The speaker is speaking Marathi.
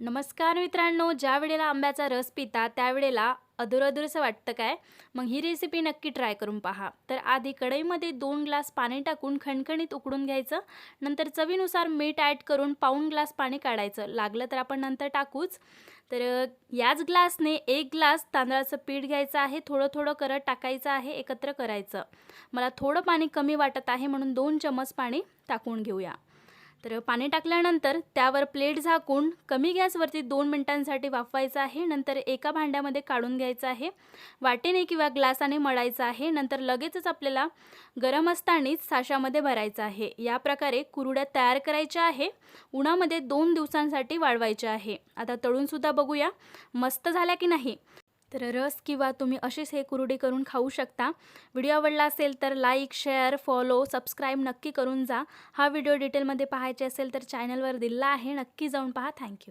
नमस्कार मित्रांनो ज्या वेळेला आंब्याचा रस पिता त्यावेळेला अधुरअधुरसं वाटतं काय? मग ही रेसिपी नक्की ट्राय करून पहा. तर आधी कढईमध्ये दोन ग्लास पाणी टाकून खणखणीत उकडून घ्यायचं. नंतर चवीनुसार मीठ ॲड करून पाऊण ग्लास पाणी काढायचं. लागलं तर आपण नंतर टाकूच. तर याच ग्लासने एक ग्लास तांदळाचं पीठ घ्यायचं आहे. थोडं थोडं करत टाकायचं आहे एकत्र करायचं. मला थोडं पाणी कमी वाटत आहे म्हणून दोन चमच पाणी टाकून घेऊया. तर पाणी टाकल्यानंतर त्यावर प्लेट झाकून कमी गॅसवरती दोन मिनिटांसाठी वाफवायचं आहे. नंतर एका भांड्यामध्ये काढून घ्यायचं आहे. वाटेने किंवा ग्लासाने मळायचं आहे. नंतर लगेचच आपल्याला गरम असतानाच साशामध्ये भरायचं आहे. या प्रकारे कुरुड्या तयार करायच्या आहे. उन्हामध्ये दोन दिवसांसाठी वाळवायच्या आहे. आता तळूनसुद्धा बघूया मस्त झाल्या की नाही. तर रस किंवा तुम्ही अशीच हे कुरुडी करून खाऊ शकता. व्हिडिओ आवडला असेल तर लाईक शेअर फॉलो सबस्क्राईब नक्की करून जा. हा व्हिडिओ डिटेलमध्ये पाहायचे असेल तर चॅनलवर दिला आहे. नक्की जाऊन पहा. थँक्यू